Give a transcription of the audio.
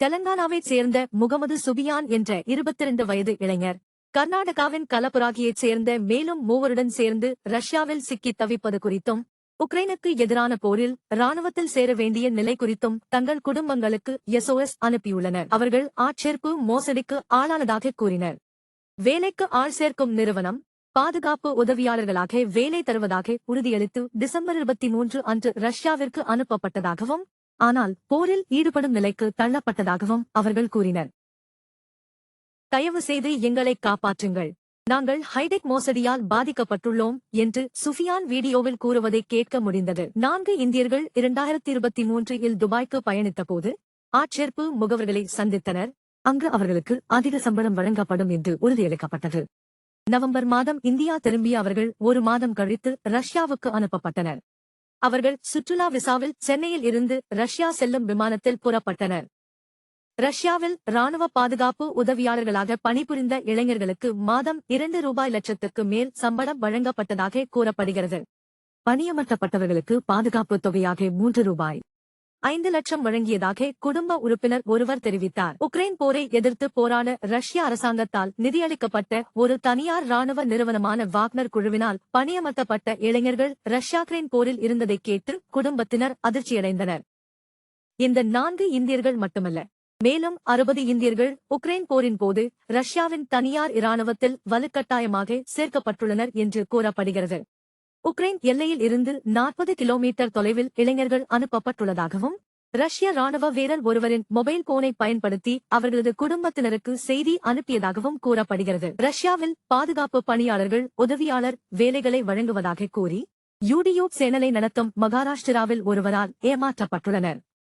தெலங்கானாவைச் சேர்ந்த முகமது சுபியான் என்ற 22 வயது இளைஞர். கர்நாடகாவின் கலபுராகியைச் சேர்ந்த மேலும் மூவருடன் சேர்ந்து ரஷ்யாவில் சிக்கித் தவிப்பது குறித்தும் உக்ரைனுக்கு எதிரான போரில் ராணுவத்தில் சேர வேண்டிய நிலை குறித்தும் தங்கள் குடும்பங்களுக்கு எஸ்ஓஎஸ் அனுப்பியுள்ளனர். அவர்கள் ஆட்சேர்ப்பு மோசடிக்கு ஆளானதாக கூறினர். வேலைக்கு ஆள் சேர்க்கும் நிறுவனம் பாதுகாப்பு உதவியாளர்களாக வேலை தருவதாக உறுதியளித்து டிசம்பர் இருபத்தி மூன்று அன்று ரஷ்யாவிற்கு அனுப்பப்பட்டதாகவும் ஆனால் போரில் ஈடுபடும் நிலைக்கு தள்ளப்பட்டதாகவும் அவர்கள் கூறினர். தயவு செய்து எங்களை காப்பாற்றுங்கள். நாங்கள் ஹைடெக் மோசடியால் பாதிக்கப்பட்டுள்ளோம் என்று சுஃபியான் வீடியோவில் கூறுவதை கேட்க முடிந்தது. நான்கு இந்தியர்கள் இரண்டாயிரத்தி இருபத்தி மூன்றில் துபாய்க்கு பயணித்தபோது ஆட்சேர்ப்பு முகவர்களை சந்தித்தனர். அங்கு அவர்களுக்கு அதிக சம்பளம் வழங்கப்படும் என்று உறுதியளிக்கப்பட்டது. நவம்பர் மாதம் இந்தியா திரும்பிய அவர்கள் ஒரு மாதம் கழித்து ரஷ்யாவுக்கு அனுப்பப்பட்டனர். அவர்கள் சுற்றுலா விசாவில் சென்னையில் இருந்து ரஷ்யா செல்லும் விமானத்தில் புறப்பட்டனர். ரஷ்யாவில் ராணுவ பாதுகாப்பு உதவியாளர்களாக பணிபுரிந்த இளைஞர்களுக்கு மாதம் இரண்டு ரூபாய் லட்சத்துக்கு மேல் சம்பளம் வழங்கப்பட்டதாக கூறப்படுகிறது. பணியமர்த்தப்பட்டவர்களுக்கு பாதுகாப்பு தொகையாக மூன்று ரூபாய். ஐந்து லட்சம் வழங்கியதாக குடும்ப உறுப்பினர் ஒருவர் தெரிவித்தார். உக்ரைன் போரை எதிர்த்து போராட ரஷ்ய அரசாங்கத்தால் நிதியளிக்கப்பட்ட ஒரு தனியார் ராணுவ நிறுவனமான வாக்னர் குழுவினால் பணியமர்த்தப்பட்ட இளைஞர்கள் ரஷ்யாக்ரைன் போரில் இருந்ததை கேட்டு குடும்பத்தினர் அதிர்ச்சியடைந்தனர். இந்த நான்கு இந்தியர்கள் மட்டுமல்ல மேலும் அறுபது இந்தியர்கள் உக்ரைன் போரின் போது ரஷ்யாவின் தனியார் இராணுவத்தில் வலுக்கட்டாயமாக சேர்க்கப்பட்டுள்ளனர் என்று கூறப்படுகிறது. உக்ரைன் எல்லையில் இருந்து நாற்பது கிலோமீட்டர் தொலைவில் இளைஞர்கள் அனுப்பப்பட்டுள்ளதாகவும் ரஷ்ய ராணுவ வீரர் ஒருவரின் மொபைல் போனை பயன்படுத்தி அவர்களது குடும்பத்தினருக்கு செய்தி அனுப்பியதாகவும் கூறப்படுகிறது. ரஷ்யாவில் பாதுகாப்பு பணியாளர்கள் உதவியாளர் வேலைகளை வழங்குவதாக கூறி யூடியூப் சேனலை நடத்தும் மகாராஷ்டிராவில் ஒருவரால் ஏமாற்றப்பட்டுள்ளனர்.